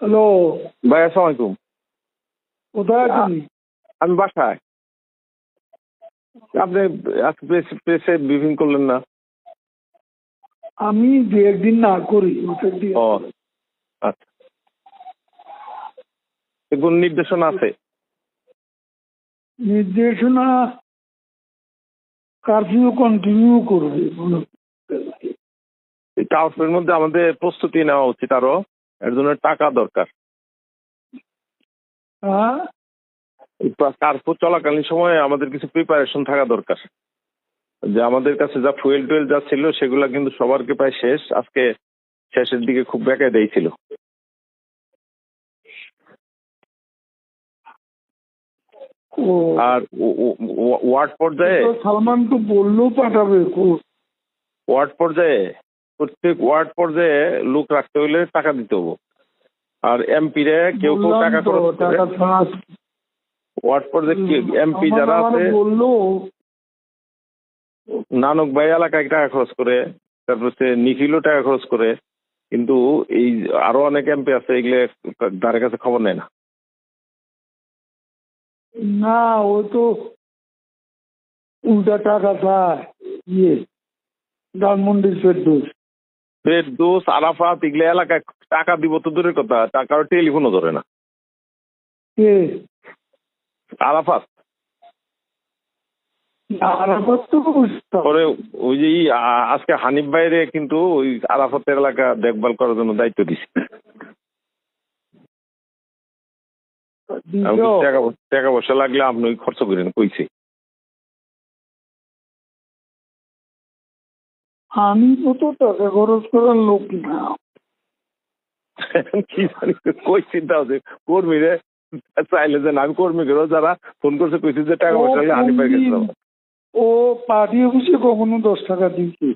Hello ভাই আসসালামু আলাইকুম। কোথায় আছেন? আমি বাসায়। আপনি প্রেসে ব্রিফিং করলেন না? আমি দু একদিন না করি ও আচ্ছা। কোন নির্দেশনা আছে? নির্দেশনা কারফিউ কন্টিনিউ করবে। কাউন্সিলের মধ্যে আমাদের প্রস্তুতি নেওয়া উচিত আরও। এর জন্য টাকা দরকার। হ্যাঁ। চলাকালীন সময়ে আমাদের কিছু প্রিপারেশন থাকা দরকার। যে আমাদের কাছে যা ফুয়েল টুয়েল যা ছিল সেগুলা কিন্তু সবারকে প্রায় শেষ। আজকে শেষের দিকে খুব বেঁকে দিয়েছিল। আর ওয়ার্ড পর্যায়ে সালমান তো বললেও পাঠাবে ওয়ার্ড পর্যায়ে প্রত্যেক ওয়ার্ড পর্যায়ে লোক রাখতে হলে টাকা দিতে হব। আর এমপি রে কেউ কেউ টাকা খরচ করে ওয়ার্ড পর্যায়ে এমপি যারা আছে নানক ভাই এলাকায় টাকা খরচ করে তারপর সে নিখিলও টাকা খরচ করে কিন্তু এই আরও অনেক এমপি আছে এগুলো ধারে কাছে খবর নেয় না। না ও তো উল্টা টাকা চায় ইয়ে ধানমন্ডির ফেরদোস আরাফাত এগুলো এলাকায় টাকা দিব তো দূরের কথা টাকার টেলিফোনও ধরে না। আরাফাত। আরাফাত তো পরে ওই যে আজকে হানিফ বাইরে কিন্তু ওই আরাফাতের এলাকা দেখভাল করার জন্য দায়িত্ব দিছে। টাকা পয়সা- লাগলে আপনি খরচ করেন কইছে। আমি তো টাকা খরচ করার লোক না। কি জানি কই চিন্তা হচ্ছে কর্মী রে চাইলে যে আমি কর্মী গেল যারা ফোন করছে কইছে যে টাকা পয়সা আনি পাই কাছে ও পার্টি অফিসে কখনো দশ টাকা দিয়েছে?